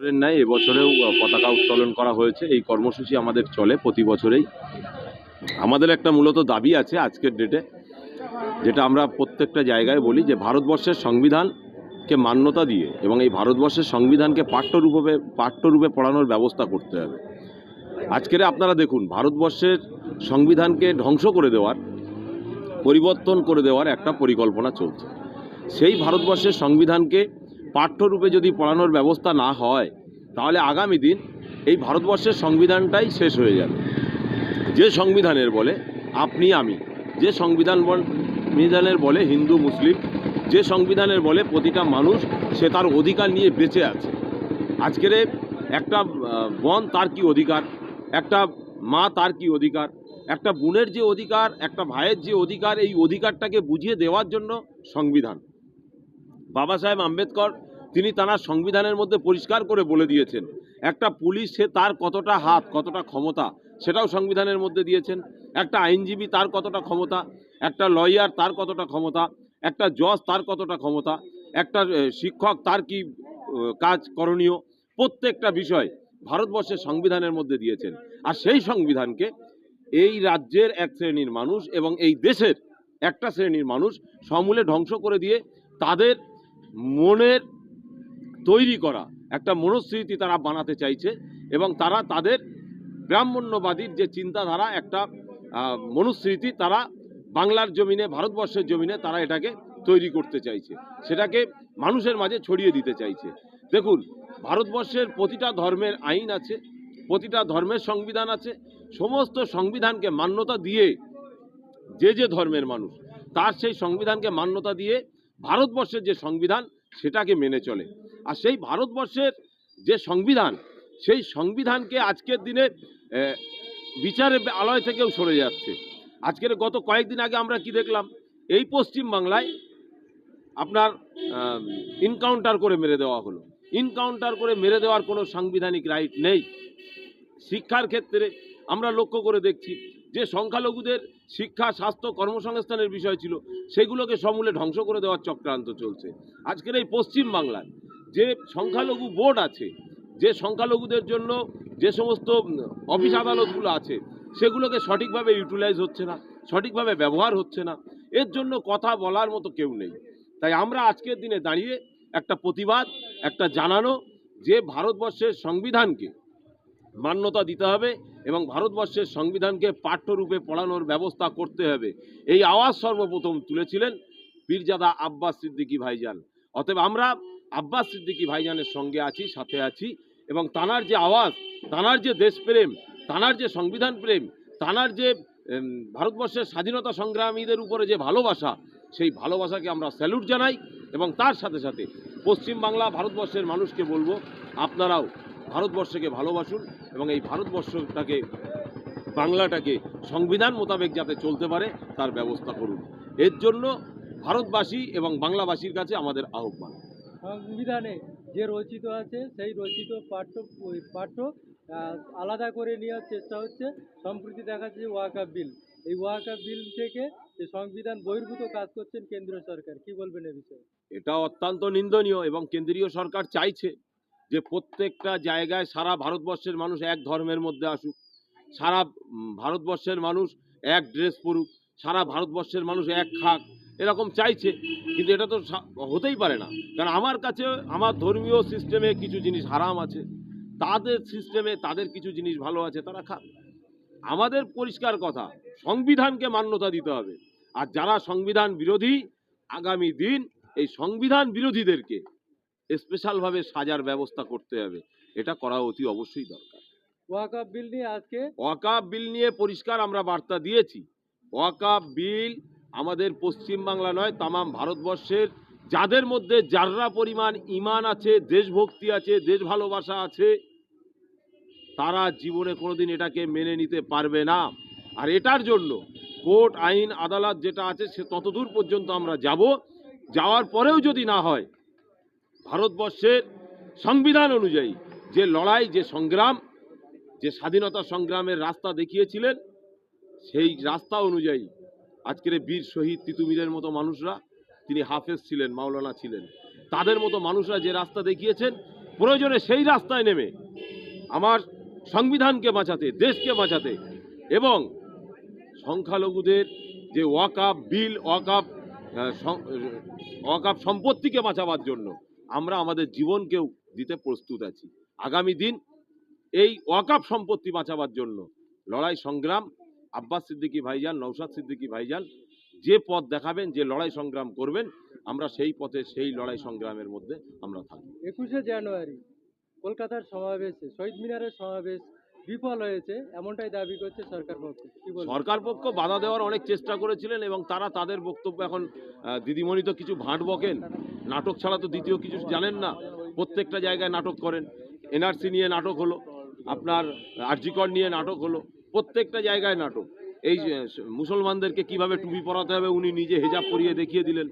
বছরের ন্যায় এবছরেও পতাকা উত্তোলন করা হয়েছে। এই কর্মসূচি আমাদের চলে প্রতি বছরেই। আমাদের একটা মূলত দাবি আছে আজকের ডেটে যেটা আমরা প্রত্যেকটা জায়গায় বলি যে ভারতবর্ষের সংবিধানকে মান্যতা দিয়ে এবং এই ভারতবর্ষের সংবিধানকে পাঠ্যরূপে পাঠ্যরূপে পড়ানোর ব্যবস্থা করতে হবে। আজকের আপনারা দেখুন, ভারতবর্ষের সংবিধানকে ধ্বংস করে দেওয়ার, পরিবর্তন করে দেওয়ার একটা পরিকল্পনা চলছে। সেই ভারতবর্ষের সংবিধানকে পাঠ্যরূপে যদি পড়ানোর ব্যবস্থা না হয়, তাহলে আগামী দিন এই ভারতবর্ষের সংবিধানটাই শেষ হয়ে যাবে। যে সংবিধানের বলে আপনি আমি, যে সংবিধান সংবিধানের বলে হিন্দু, মুসলিম, যে সংবিধানের বলে প্রতিটা মানুষ সে তার অধিকার নিয়ে বেঁচে আছে। আজকের একটা বোন তার কি অধিকার? একটা মা তার কি অধিকার? একটা বোনের যে অধিকার, একটা ভাইয়ের যে অধিকার, এই অধিকারটাকে বুঝিয়ে দেওয়ার জন্য সংবিধান। বাবা সাহেব আম্বেদকর তিনি তার সংবিধানের মধ্যে পরিষ্কার করে বলে দিয়েছেন, একটা পুলিশ সে তার কতটা হাত, কতটা ক্ষমতা, সেটাও সংবিধানের মধ্যে দিয়েছেন। একটা আইনজীবী তার কতটা ক্ষমতা, একটা লয়ার তার কতটা ক্ষমতা, একটা জজ তার কতটা ক্ষমতা, একটা শিক্ষক তার কি কাজ করণীয়, প্রত্যেকটা বিষয় ভারতবর্ষের সংবিধানের মধ্যে দিয়েছেন। আর সেই সংবিধানকে এই রাজ্যের এক শ্রেণির মানুষ এবং এই দেশের একটা শ্রেণির মানুষ সমূলে ধ্বংস করে দিয়ে তাদের মনের তৈরি করা একটা মনস্মৃতি তারা বানাতে চাইছে এবং তারা তাদের ব্রাহ্মণ্যবাদীর যে চিন্তাধারা একটা মনুস্মৃতি তারা বাংলার জমিনে, ভারতবর্ষের জমিনে তারা এটাকে তৈরি করতে চাইছে। সেটাকে মানুষের মাঝে ছড়িয়ে দিতে চাইছে। দেখুন, ভারতবর্ষের প্রতিটা ধর্মের আইন আছে, প্রতিটা ধর্মের সংবিধান আছে, সমস্ত সংবিধানকে মান্যতা দিয়ে যে যে ধর্মের মানুষ, তার সেই সংবিধানকে মান্যতা দিয়ে ভারতবর্ষের যে সংবিধান সেটাকে মেনে চলে। আর সেই ভারতবর্ষের যে সংবিধান, সেই সংবিধানকে আজকের দিনে বিচারের আলয় থেকেও সরে যাচ্ছে। আজকের গত কয়েকদিন আগে আমরা কি দেখলাম? এই পশ্চিম বাংলায় আপনার ইনকাউন্টার করে মেরে দেওয়া হলো। ইনকাউন্টার করে মেরে দেওয়ার কোনো সাংবিধানিক রাইট নেই। শিক্ষার ক্ষেত্রে আমরা লক্ষ্য করে দেখছি যে সংখ্যালঘুদের শিক্ষা, স্বাস্থ্য, কর্মসংস্থানের বিষয় ছিল, সেগুলোকে সমূলে ধ্বংস করে দেওয়ার চক্রান্ত চলছে। আজকের এই পশ্চিম বাংলায় যে সংখ্যালঘু বোর্ড আছে, যে সংখ্যালঘুদের জন্য যে সমস্ত অফিস আদালতগুলো আছে, সেগুলোকে সঠিকভাবে ইউটিলাইজ হচ্ছে না, সঠিকভাবে ব্যবহার হচ্ছে না, এর জন্য কথা বলার মতো কেউ নেই। তাই আমরা আজকের দিনে দাঁড়িয়ে একটা প্রতিবাদ, একটা জানানো যে ভারতবর্ষের সংবিধানকে মান্যতা দিতে হবে এবং ভারতবর্ষের সংবিধানকে পাঠ্যরূপে পড়ানোর ব্যবস্থা করতে হবে। এই আওয়াজ সর্বপ্রথম তুলেছিলেন পীরজাদা আব্বাস সিদ্দিকী ভাইজান। অতএব আমরা আব্বাস সিদ্দিকী ভাইজানের সঙ্গে আছি, সাথে আছি এবং তানার যে আওয়াজ তানার যে দেশপ্রেম তানার যে সংবিধান প্রেম তানার যে ভারতবর্ষের স্বাধীনতা সংগ্রামীদের উপরে যে ভালোবাসা, সেই ভালোবাসাকে আমরা স্যালুট জানাই এবং তার সাথে সাথে পশ্চিমবাংলা ভারতবর্ষের মানুষকে বলব, আপনারাও ভারতবর্ষকে ভালোবাসুন এবং এই ভারতবর্ষটাকে বাংলাটাকে সংবিধান মোতাবেক যাতে চলতে পারে তার ব্যবস্থা করুন। এর জন্য ভারতবাসী এবং বাংলাবাসীর কাছে আমাদের আহ্বান। সংবিধানে যে রচিত আছে সেই রচিত পাঠ্য পাঠ্য আলাদা করে নেওয়ার চেষ্টা হচ্ছে। সম্প্রতি দেখা যাচ্ছে ওয়াকা বিল। এই ওয়াকা বিল থেকে যে সংবিধান বহির্ভূত কাজ করছেন কেন্দ্রীয় সরকার কি বলবেন এ বিষয়ে? এটা অত্যন্ত নিন্দনীয় এবং কেন্দ্রীয় সরকার চাইছে যে প্রত্যেকটা জায়গায় সারা ভারতবর্ষের মানুষ এক ধর্মের মধ্যে আসুক। সারা ভারতবর্ষের মানুষ এক ড্রেস পরুক, সারা ভারতবর্ষের মানুষ এক খাক, এরকম চাইছে। কিন্তু এটা তো হতেই পারে না। কারণ আমার কাছে, আমার ধর্মীয় সিস্টেমে কিছু জিনিস হারাম আছে। তাদের সিস্টেমে তাদের কিছু জিনিস ভালো আছে, তারা খাক। আমাদের পরিষ্কার কথা, সংবিধানকে মান্যতা দিতে হবে। আর যারা সংবিধান বিরোধী, আগামী দিন এই সংবিধান বিরোধীদেরকে স্পেশালভাবে সাজার ব্যবস্থা করতে হবে। এটা করা অতি অবশ্যই দরকার। ওয়াকা বিল নিয়ে আজকে ওয়াকাব বিল নিয়ে পরিষ্কার আমরা বার্তা দিয়েছি। ওয়াকাব বিল আমাদের পশ্চিম বাংলা নয় তামাম ভারতবর্ষের যাদের মধ্যে যাররা পরিমাণ ইমান আছে দেশভক্তি আছে দেশ ভালোবাসা আছে তারা জীবনে কোনোদিন এটাকে মেনে নিতে পারবে না। আর এটার জন্য কোর্ট আইন আদালত যেটা আছে সে ততদূর পর্যন্ত আমরা যাব। যাওয়ার পরেও যদি না হয় ভারতবর্ষের সংবিধান অনুযায়ী যে লড়াই, যে সংগ্রাম, যে স্বাধীনতা সংগ্রামের রাস্তা দেখিয়েছিলেন, সেই রাস্তা অনুযায়ী আজকের বীর শহীদ তিতুমিরের মতো মানুষরা, তিনি হাফেজ ছিলেন, মাওলানা ছিলেন। তাদের মতো মানুষরা যে রাস্তা দেখিয়েছেন, প্রয়োজনে সেই রাস্তায় নেমে আমার সংবিধানকে বাঁচাতে, দেশকে বাঁচাতে এবং সংখ্যালঘুদের যে ওয়াকাপ বিল ওয়াকাপ ওয়াকাপ সম্পত্তিকে বাঁচাবার জন্য আমরা আমাদের জীবনকেও দিতে প্রস্তুত আছি। আগামী দিন এই ওয়াকাপ সম্পত্তি বাঁচাবার জন্য লড়াই সংগ্রাম, আব্বাস সিদ্দিকী ভাইজান নৌসাদ সিদ্দিকী ভাইজান যে পথ দেখাবেন, যে লড়াই সংগ্রাম করবেন, আমরা সেই পথে সেই লড়াই সংগ্রামের মধ্যে আমরা থাকব। একুশে জানুয়ারি কলকাতার সমাবেশে, শহীদ মিনারের সমাবেশ বিফল হয়েছে, এমনটাই দাবি করছে সরকার পক্ষ। সরকার পক্ষ বাধা দেওয়ার অনেক চেষ্টা করেছিলেন এবং তারা তাদের বক্তব্য এখন দিদিমণি তো কিছু ভাঁট বকেন, নাটক ছাড়া তো দ্বিতীয় কিছু জানেন না, প্রত্যেকটা জায়গায় নাটক করেন এনআরসি নিয়ে নাটক হলো, আপনার আরজিকর নিয়ে নাটক হলো, প্রত্যেকটা জায়গায় নাটক। এই মুসলমানদেরকে কীভাবে টুপি পরাতে হবে উনি নিজে হেজাব পরিয়ে দেখিয়ে দিলেন,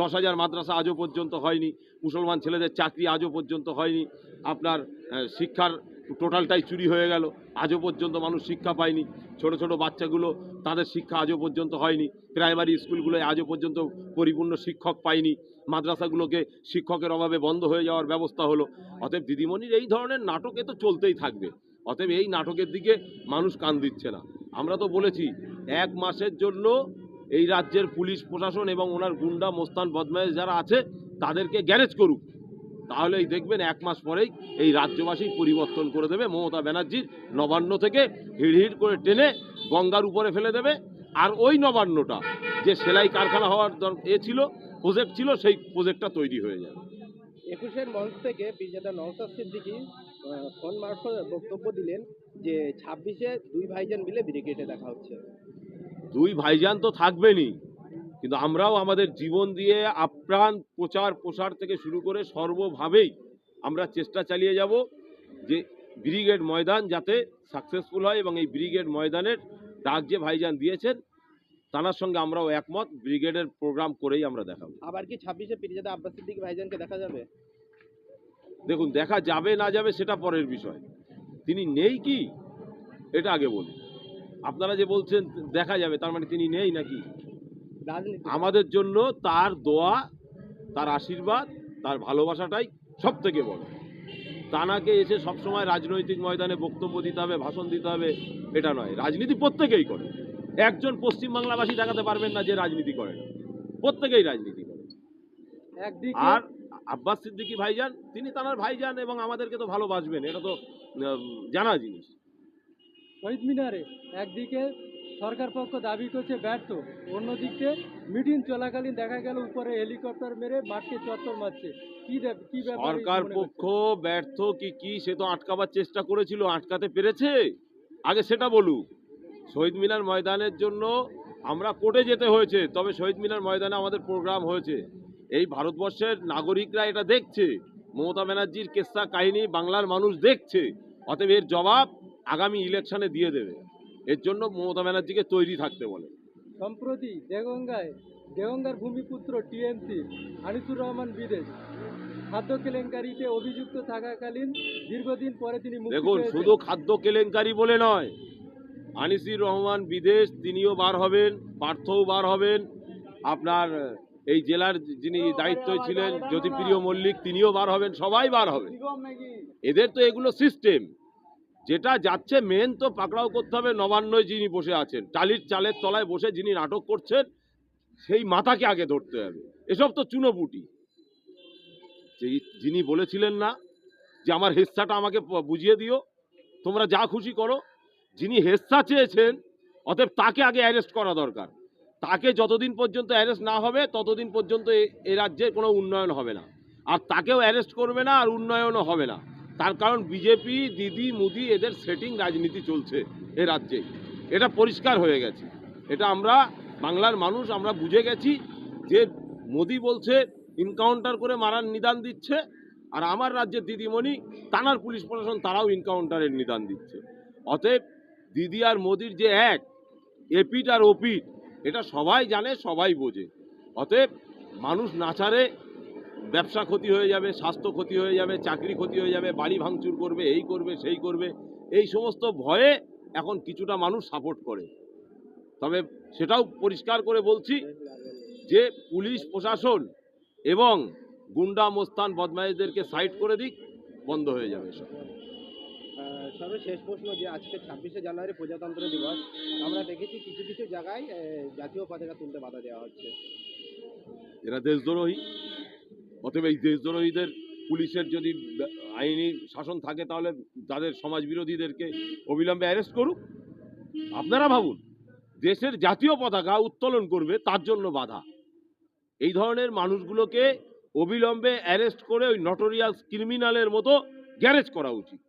দশ হাজার মাদ্রাসা আজও পর্যন্ত হয়নি, মুসলমান ছেলেদের চাকরি আজও পর্যন্ত হয়নি, আপনার শিক্ষার টোটালটাই চুরি হয়ে গেল। আজও পর্যন্ত মানুষ শিক্ষা পায়নি। ছোট ছোট বাচ্চাগুলো তাদের শিক্ষা আজও পর্যন্ত হয়নি। প্রাইমারি স্কুলগুলোয় আজও পর্যন্ত পরিপূর্ণ শিক্ষক পায়নি। মাদ্রাসাগুলোকে শিক্ষকের অভাবে বন্ধ হয়ে যাওয়ার ব্যবস্থা হলো। অতএব দিদিমণির এই ধরনের নাটকে তো চলতেই থাকবে। অতএব এই নাটকের দিকে মানুষ কান দিচ্ছে না। আমরা তো বলেছি, এক মাসের জন্য এই রাজ্যের পুলিশ প্রশাসন এবং ওনার গুন্ডা মোস্তান বদমাইশ যারা আছে, তাদেরকে গ্যারেজ করুক। তাহলেই দেখবেন এক মাস পরেই এই রাজ্যবাসী পরিবর্তন করে দেবে। মমতা ব্যানার্জির নবান্ন থেকে হিড় হিড় করে টেনে গঙ্গার উপরে ফেলে দেবে। আর ওই নবান্নটা যে সেলাই কারখানা হওয়ার দর- এ ছিল প্রজেক্ট ছিল সেই প্রজেক্টটা তৈরি হয়ে যাবে। একুশের মঞ্চ থেকে বিজেতা নওসাদ সিদ্দিকী ফোন মারফত বক্তব্য দিলেন যে ছাব্বিশে দুই ভাইজান মিলে ব্রিগেডে দেখা হচ্ছে। দুই ভাইজান তো থাকবেনই। কিন্তু আমরাও আমাদের জীবন দিয়ে আপ্রাণ প্রচার প্রসার থেকে শুরু করে সর্বভাবেই আমরা চেষ্টা চালিয়ে যাব যে ব্রিগেড ময়দান যাতে সাকসেসফুল হয় এবং এই ব্রিগেড ময়দানের ডাক যে ভাইজান দিয়েছেন তার সঙ্গে আমরাও একমত ব্রিগেডের প্রোগ্রাম করেই আমরা দেখাবো। আবার কি ছাব্বিশে পিরিজাদা আব্বাস সিদ্দিক ভাইজানকে দেখা যাবে? দেখুন দেখা যাবে না যাবে সেটা পরের বিষয়। তিনি নেই কি? এটা আগে বলি আপনারা যে বলছেন দেখা যাবে তার মানে তিনি নেই নাকি? আমাদের জন্য তার দোয়া তার আশীর্বাদ তার ভালোবাসাটাই সব থেকে বড়। তানাকে এসে সবসময় রাজনৈতিক ময়দানে বক্তব্য দিতে হবে ভাষণ দিতে হবে এটা নয়। রাজনীতি প্রত্যেকেই করে। একজন পশ্চিমবাংলাবাসী দেখাতে পারবেন না যে রাজনীতি করে না। প্রত্যেকেই রাজনীতি করে। একদিকে আর আব্বাস সিদ্দিকী ভাইজান তিনি তার ভাইজান এবং আমাদেরকে তো ভালোবাসবেন এটা তো জানা জিনিস। শহীদ মিনারে একদিকে সরকার পক্ষ দাবি করছে ব্যর্থ। অন্যদিকে মিটিং চলাকালীন দেখা গেল উপরে হেলিকপ্টার মেরে মাঠকে চত্বর মারছে। কি কি ব্যাপার সরকার পক্ষ ব্যর্থ কি কি সে তো আটকাবার চেষ্টা করেছিল আটকাতে পেরেছে? আগে সেটা বলুক। শহীদ মিনার ময়দানের জন্য আমরা কোর্টে যেতে হয়েছে তবে শহীদ মিনার ময়দানে আমাদের প্রোগ্রাম হয়েছে। এই ভারতবর্ষের নাগরিকরা এটা দেখছে। মমতা ব্যানার্জির কেসা কাহিনী বাংলার মানুষ দেখছে। অতএব এর জবাব আগামী ইলেকশনে দিয়ে দেবে। এর জন্য মমতা ব্যানার্জিকে তৈরি থাকতে বলে। সম্প্রতি দেগঙ্গায় দেগঙ্গার ভূমিপুত্র টিএমসি আনিসুর রহমান বিদেশ খাদ্য কেলেঙ্কারিতে অভিযুক্ত থাকাকালীন দীর্ঘদিন পরে তিনি দেখুন শুধু খাদ্য কেলেঙ্কারি বলে নয় আনিসুর রহমান বিদেশ তিনিও বার হবেন পার্থও বার হবেন। আপনার এই জেলার যিনি দায়িত্ব ছিলেন জ্যোতিপ্রিয় মল্লিক তিনিও বার হবেন সবাই বার হবে এদের তো এগুলো সিস্টেম যেটা যাচ্ছে মেন তো পাকড়াও করতে হবে নবান্নয় যিনি বসে আছেন, টালির চালের তলায় বসে যিনি নাটক করছেন, সেই মাথাকে আগে ধরতে হবে। এসব তো চুনোপুটি যিনি বলেছিলেন না যে আমার হেস্সাটা আমাকে বুঝিয়ে দিও, তোমরা যা খুশি করো। যিনি হেস্সা চেয়েছেন, অতএব তাকে আগে অ্যারেস্ট করা দরকার। তাকে যতদিন পর্যন্ত অ্যারেস্ট না হবে, ততদিন পর্যন্ত এ রাজ্যে কোনো উন্নয়ন হবে না। আর তাকেও অ্যারেস্ট করবে না, আর উন্নয়নও হবে না। তার কারণ বিজেপি দিদি মুদি, এদের সেটিং রাজনীতি চলছে এ রাজ্যে। এটা পরিষ্কার হয়ে গেছে। এটা আমরা, বাংলার মানুষ, আমরা বুঝে গেছি যে মোদি বলছে ইনকাউন্টার করে মারার নিদান দিচ্ছে, আর আমার রাজ্যের দিদিমণি তানার পুলিশ প্রশাসন, তারাও ইনকাউন্টারের নিদান দিচ্ছে। অতএব, দিদি আর মোদির যে এক এপিট আর ওপিট এটা সবাই জানে, সবাই বোঝে। অতএব, মানুষ নাচারে ব্যবসা ক্ষতি হয়ে যাবে স্বাস্থ্য ক্ষতি হয়ে যাবে চাকরি ক্ষতি হয়ে যাবে বাড়ি ভাঙচুর করবে এই করবে সেই করবে এই সমস্ত ভয়ে এখন কিছুটা মানুষ সাপোর্ট করে। তবে সেটাও পরিষ্কার করে বলছি যে পুলিশ প্রশাসন এবং গুন্ডা মোস্তান বদমাইশদেরকে সাইড করে দিক বন্ধ হয়ে যাবে সব। সর্বশেষ প্রশ্ন যে আজকে ছাব্বিশে জানুয়ারি প্রজাতন্ত্র দিবস আমরা দেখেছি কিছু কিছু জায়গায় জাতীয় পতাকা তুলতে বাধা দেওয়া হচ্ছে। এরা দেশদ্রোহী। অতএব এই দেশদ্রোহীদের, পুলিশের যদি আইনি শাসন থাকে, তাহলে তাদের সমাজ বিরোধীদেরকে অবিলম্বে অ্যারেস্ট করুক। আপনারা ভাবুন, দেশের জাতীয় পতাকা উত্তোলন করবে, তার জন্য বাধা। এই ধরনের মানুষগুলোকে অবিলম্বে অ্যারেস্ট করে ওই নটোরিয়াস ক্রিমিনালের মতো গ্যারেজ করা উচিত।